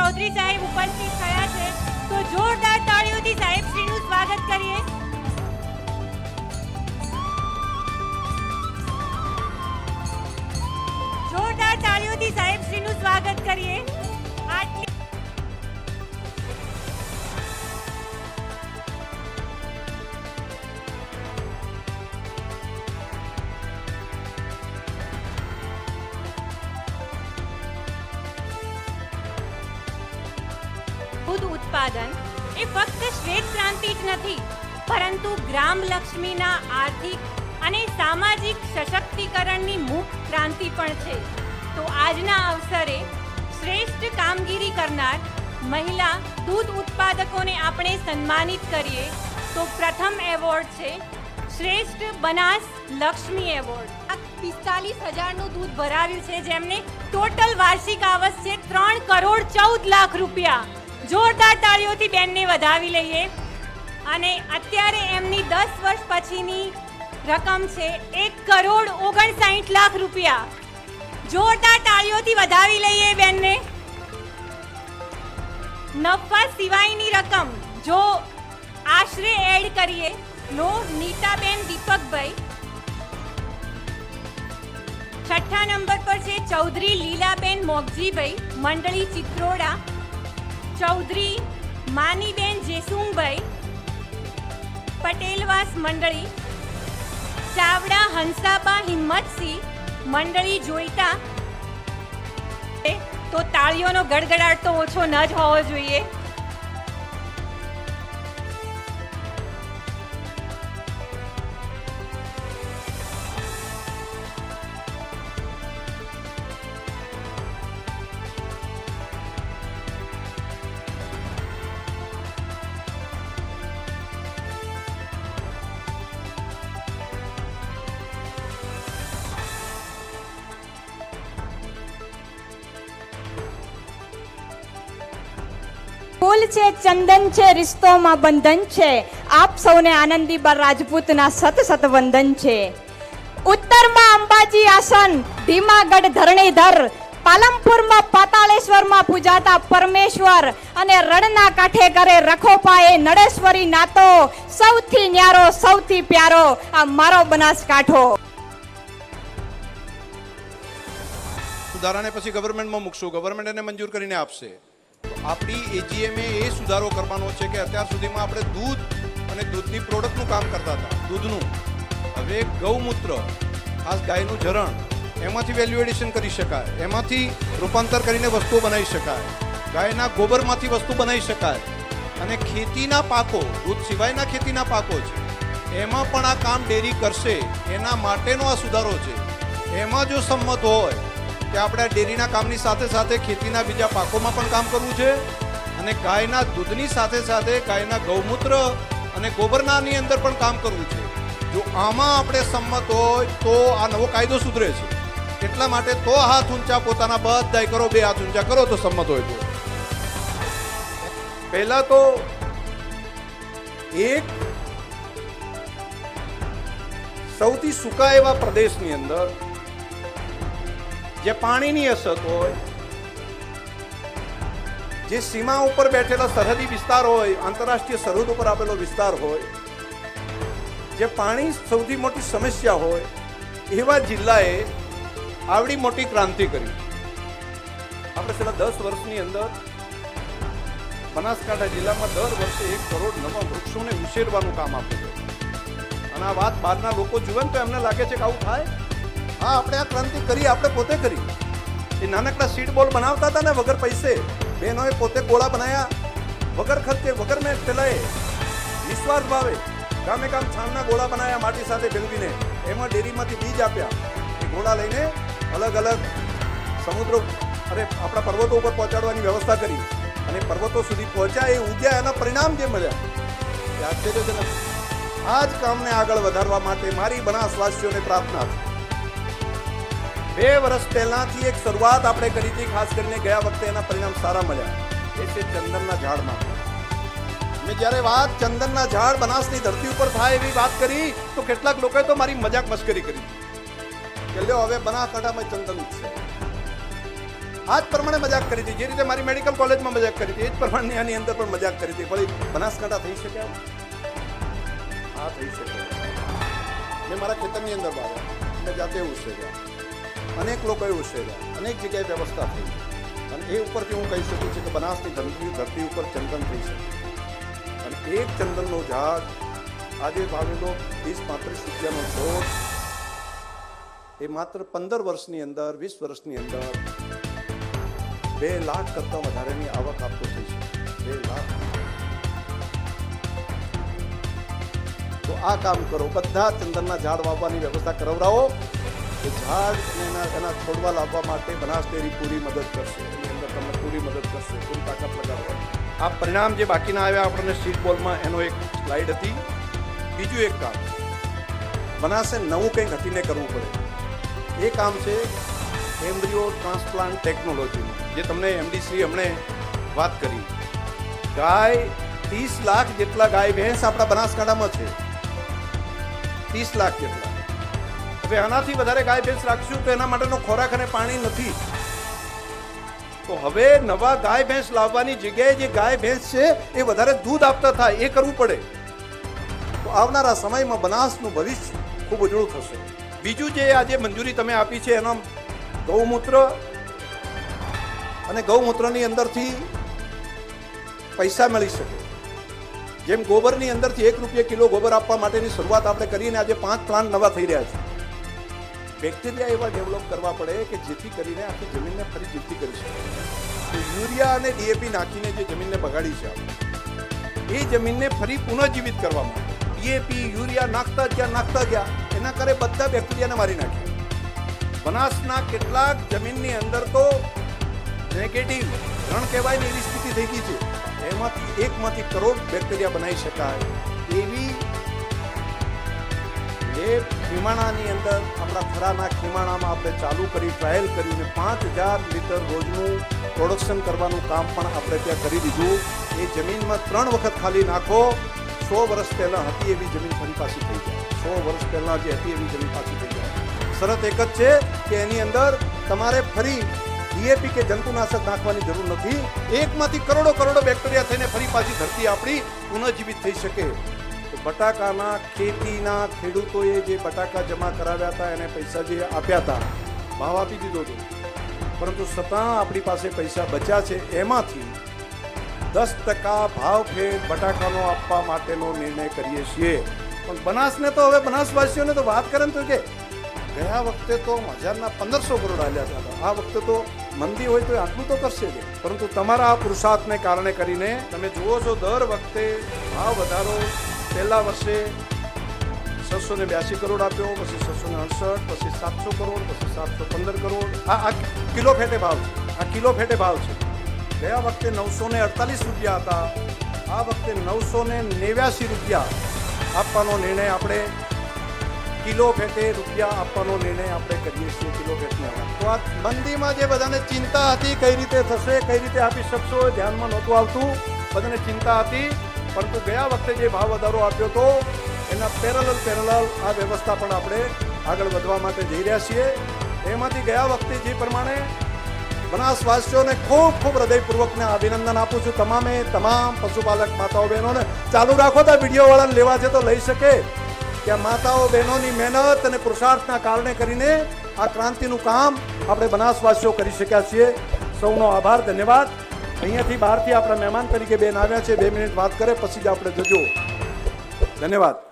ચૌધરી સાહેબ ઉપસ્થિત થયા છે, તો જોરદાર તાળીઓથી સાહેબ શ્રીનું સ્વાગત કરીએ. જોરદાર તાળીઓથી સાહેબ શ્રીનું સ્વાગત કરીએ. ઉત્પાદન એ ફક્ત શ્વેત ક્રાંતિ જ નથી, પરંતુ ગ્રામ લક્ષ્મીના આર્થિક અને સામાજિક સશક્તિકરણની મુખ ક્રાંતિ પણ છે. તો આજના અવસરે શ્રેષ્ઠ કામગીરી કરનાર મહિલા દૂધ ઉત્પાદકોને આપણે સન્માનિત કરીએ, તો પ્રથમ એવોર્ડ છે શ્રેષ્ઠ બનાસ લક્ષ્મી એવોર્ડ. આ પિસ્તાલીસ હજારનું દૂધ ભરાવ્યું છે, જેમને ટોટલ વાર્ષિક આવક ત્રણ કરોડ ચૌદ લાખ રૂપિયા. જોરદાર તાળીઓથી બેનને વધાવી લઈએ. અને અત્યારે એમની દસ વર્ષ પછીની રકમ છે એક કરોડ ઓગણસાઠ લાખ રૂપિયા. જોરદાર તાળીઓથી વધાવી લઈએ બેનને. નફા સિવાયની રકમ જો આશરે એડ કરીએ નો નીતાબેન, દીપકભાઈ. છઠ્ઠા નંબર પર છે ચૌધરી લીલાબેન મોગજીભાઈ, મંડળી ચિત્રોડા. ચૌધરી માનીબેન જેસુમભાઈ પટેલવાસ મંડળી, ચાવડા હંસાબા હિંમતસિંહ મંડળી જોઈતા. તો તાળીઓનો ગડગડાટ તો ઓછો ન જ હોવો જોઈએ. છે, ચંદન છે, રિશ્તોમાં બંધન છે. આપ સૌને આનંદીબા રાજપૂતના સત સત વંદન છે. ઉત્તરમાં અંબાજી આસન, ભીમાગઢ ધરણીધર પાલમપુરમાં પાતાળેશ્વરમાં પૂજાતા પરમેશ્વર અને રણના કાંઠે કરે રખો પાએ નડેશ્વરી નાતો. સૌથી ન્યારો, સૌથી પ્યારો, આ મારો બનાસકાંઠો. સુધારાને પછી ગવર્મેન્ટમાં મૂકશું. ગવર્મેન્ટ એને મંજૂર કરીને આપશે. આપણી એજીએમએ એ સુધારો કરવાનો છે કે અત્યાર સુધીમાં આપણે દૂધ અને દૂધની પ્રોડક્ટનું કામ કરતા હતા. દૂધનું. હવે ગૌમૂત્ર, ખાસ ગાયનું જરણ એમાંથી વેલ્યુ એડિશન કરી શકાય. એમાંથી રૂપાંતર કરીને વસ્તુઓ બનાવી શકાય. ગાયના ગોબરમાંથી વસ્તુ બનાવી શકાય. અને ખેતીના પાકો, દૂધ સિવાયના ખેતીના પાકો છે. એમાં પણ આ કામ ડેરી કરશે. એના માટેનો આ સુધારો છે. એમાં જો સંમત હોય કે આપણે ડેરીના કામની સાથે સાથે ખેતીના બીજા પાકોમાં પણ કામ કરવું છે અને ગાયના દૂધની સાથે સાથે ગાયના ગૌમૂત્ર અને ગોબરનાની અંદર પણ કામ કરવું છે. જો આમાં આપણે સંમત હોય તો આ નવો કાયદો સુધરે છે. એટલા માટે તો હાથ ઊંચા પોતાના બધા કરો, બે હાથ ઊંચા કરો તો સંમત હોય તો પહેલા તો એક સૌથી સૂકા એવા પ્રદેશની અંદર જે પાણીની અછત હોય, જે સીમા ઉપર બેઠેલા સરહદી વિસ્તાર હોય, આંતરરાષ્ટ્રીય સરહદ ઉપર આપેલો વિસ્તાર હોય, જે પાણી સૌથી મોટી સમસ્યા હોય, એવા જિલ્લાએ આવડી મોટી ક્રાંતિ કરી. આપણે છેલ્લા દસ વર્ષની અંદર બનાસકાંઠા જિલ્લામાં દર વર્ષે એક કરોડ નવા વૃક્ષોને ઉછેરવાનું કામ આપ્યું છે. અને આ વાત બહારના લોકો જુએ તો એમને લાગે છે કે આવું થાય? હા, આપણે આ ક્રાંતિ કરી, આપણે પોતે કરી. એ નાનકડા સીડ બોલ બનાવતા હતા ને વગર પૈસે, બહેનોએ પોતે ગોળા બનાવ્યા વગર ખર્ચે, વગર મેં પેલાએ નિસ્વાર્થ ભાવે, ગામે ગામ છાણના ગોળા બનાવ્યા માટી સાથે ભેળવીને, એમાં ડેરીમાંથી બીજ આપ્યા. એ ગોળા લઈને અલગ અલગ સમુદ્રો, અરે, આપણા પર્વતો ઉપર પહોંચાડવાની વ્યવસ્થા કરી. અને પર્વતો સુધી પહોંચ્યા, એ ઉદ્યા એના પરિણામ જે મળ્યા. એ આશ્ચર્યજનક આ જ કામને આગળ વધારવા માટે મારી બનાસવાસીઓને પ્રાર્થના છે. બે વર્ષ પહેલાથી એક શરૂઆત આપણે કરી હતી, ખાસ કરીને ગયા વખતે એના પરિણામ સારા મળ્યા. એ છે ચંદનના ઝાડમાં. મેં જ્યારે વાત ચંદનના ઝાડ બનાસની ધરતી ઉપર થાય એવી વાત કરી, તો કેટલાક લોકોએ તો મારી મજાક મસ્કરી કરી. કે લ્યો, હવે બનાસકાંઠામાં ચંદન છે. આ જ પ્રમાણે મજાક કરી હતી. જે રીતે મારી મેડિકલ કોલેજમાં મજાક કરી હતી, એ જ પ્રમાણે આની અંદર પણ મજાક કરી હતી. ભલે બનાસકાંઠા થઈ શકે આ થઈ શકે. મેં મારા ખેતરની અંદર બાર મેં જાતે ઉછેર્યા. અનેક લોકોએ ઉછેર્યા અનેક જગ્યાએ વ્યવસ્થા થઈ અને એ ઉપરથી હું કહી શકું છું કે બનાસની ધરતી ધરતી ઉપર ચંદન થઈ શકે. અને એક ચંદનનો ઝાડ આજે ભાવેલો વીસ પાંત્રીસ રૂપિયાનો છોડ એ માત્ર પંદર વર્ષની અંદર, વીસ વર્ષની અંદર બે લાખ કરતાં વધારેની આવક આપતો થઈ છે બે લાખ. તો આ કામ કરો. બધા ચંદનના ઝાડ વાવવાની વ્યવસ્થા કરાવડાવો. એ ઝાડ એના એના છોડવા લાવવા માટે બનાસ ડેરી પૂરી મદદ કરશે. એની અંદર તમને પૂરી મદદ કરશે. પૂરી તાકાત લગાવવા. આ પરિણામ જે બાકીના આવ્યા, આપણને સ્ટ્રીટ બોલમાં એનો એક સ્લાઇડ હતી. બીજું એક કામ. બનાસે નવું કંઈક હટીને કરવું પડે. એ કામ છે એમ્બ્રિયો ટ્રાન્સપ્લાન્ટ ટેકનોલોજીનું જે તમને એમડી અમને વાત કરી. ગાય ત્રીસ લાખ જેટલા ગાય ભેંસ આપણા બનાસકાંઠામાં છે. ત્રીસ લાખ જેટલા. હવે આનાથી વધારે ગાય ભેંસ રાખશું તો એના માટેનો ખોરાક અને પાણી નથી. તો હવે નવા ગાય ભેંસ લાવવાની જગ્યાએ જે ગાય ભેંસ છે, એ વધારે દૂધ આપતા થાય, એ કરવું પડે. તો આવનારા સમયમાં બનાસનું ભવિષ્ય ખૂબ ઉજળું થશે. બીજું જે આજે મંજૂરી તમે આપી છે, એનો ગૌમૂત્ર અને ગૌમૂત્રની અંદરથી પૈસા મળી શકે. જેમ ગોબરની અંદરથી એક રૂપિયા કિલો ગોબર આપવા માટેની શરૂઆત આપણે કરીને આજે પાંચ પ્લાન્ટ નવા થઈ રહ્યા છે. બેક્ટેરિયા એવા ડેવલપ કરવા પડે કે જેથી કરીને આખી જમીનને ફરી જીવતી કરી શકે. યુરિયા અને ડીએપી નાખીને જે જમીનને બગાડી છે એ જમીનને ફરી પુનઃજીવિત કરવા માટે ડીએપી યુરિયા નાખતા ગયા નાખતા ગયા, એના કરે બધા બેક્ટેરિયાને મારી નાખ્યા. બનાસના કેટલાક જમીનની અંદર તો નેગેટિવ રણ કહેવાય ને એવી સ્થિતિ થઈ ગઈ છે એમાંથી એકમાંથી કરોડ બેક્ટેરિયા બનાવી શકાય, એવી લેબ ખીમાણાની અંદર આપણા ખરાના ખીમાણામાં આપણે ચાલુ કરી ટ્રાયલ કર્યું ને પાંચ હજાર લીટર રોજનું પ્રોડક્શન કરવાનું કામ પણ આપણે ત્યાં કરી દીધું. એ જમીનમાં ત્રણ વખત ખાલી નાખો, સો વર્ષ પહેલાં હતી એવી જમીન ફરી પાછી થઈ જાય. સો વર્ષ પહેલાં જે હતી એવી જમીન પાછી થઈ જાય. શરત એક જ છે કે એની અંદર તમારે ફરી ડીએપી કે જંતુનાશક નાખવાની જરૂર નથી. એકમાંથી કરોડો કરોડો બેક્ટેરિયા થઈને ફરી પાછી ધરતી આપણી પુનઃજીવિત થઈ શકે. બટાકાના ખેતીના ખેડૂતોએ જે બટાકા જમા કરાવ્યા હતા, એને પૈસા જે આપ્યા હતા, ભાવ આપી દીધો હતો. પરંતુ છતાં આપણી પાસે પૈસા બચ્યા છે, એમાંથી દસ ટકા ભાવ ફેર બટાકાનો આપવા માટેનો નિર્ણય કરીએ છીએ. પણ બનાસને તો હવે બનાસવાસીઓને તો વાત કરે તો કે ગયા વખતે તો હજારના પંદરસો કરોડ આવ્યા હતા આ વખતે તો મંદી હોય તો આટલું તો કરશે જ પરંતુ તમારા આ પુરુષાર્થને કારણે કરીને તમે જુઓ છો, દર વખતે ભાવ વધારો પહેલા વર્ષે છસો ને બ્યાસી કરોડ આપ્યો, પછી છસો ને અડસઠ, પછી સાતસો કરોડ, પછી સાતસો પંદર કરોડ. આ આ કિલો ફેટે ભાવ છે. આ કિલો ફેટે ભાવ છે. ગયા વખતે નવસો ને અડતાલીસ રૂપિયા હતા. આ વખતે નવસો ને નેવ્યાસી રૂપિયા આપવાનો નિર્ણય આપણે કિલો ફેટે રૂપિયા આપવાનો નિર્ણય આપણે કરીએ છીએ કિલો ફેટને તો આ મંદીમાં જે બધાને ચિંતા હતી, કઈ રીતે થશે, કઈ રીતે આપી શકશો ધ્યાનમાં નહોતું આવતું. બધાને ચિંતા હતી. પરંતુ ગયા વખતે જે ભાવ વધારો આપ્યો હતો, એના પેરેલલ પેરેલલ આ વ્યવસ્થા પણ આપણે આગળ વધવા માટે જઈ રહ્યા છીએ. એમાંથી ગયા વખતે જે પ્રમાણે બનાસવાસીઓને ખૂબ ખૂબ હૃદયપૂર્વકને અભિનંદન આપું છું. તમામે તમામ પશુપાલક માતાઓ બહેનોને ચાલુ રાખો તો વિડીયોવાળાને લેવા છે તો લઈ શકે. કે માતાઓ બહેનોની મહેનત અને પુરુષાર્થના કારણે કરીને આ ક્રાંતિનું કામ આપણે બનાસવાસીઓ કરી શક્યા છીએ. સૌનો આભાર, ધન્યવાદ. અહીંયાથી બહારથી આપણા મહેમાન તરીકે બેન આવ્યા છે. બે મિનિટ વાત કરે, પછી જ આપણે જજો. ધન્યવાદ.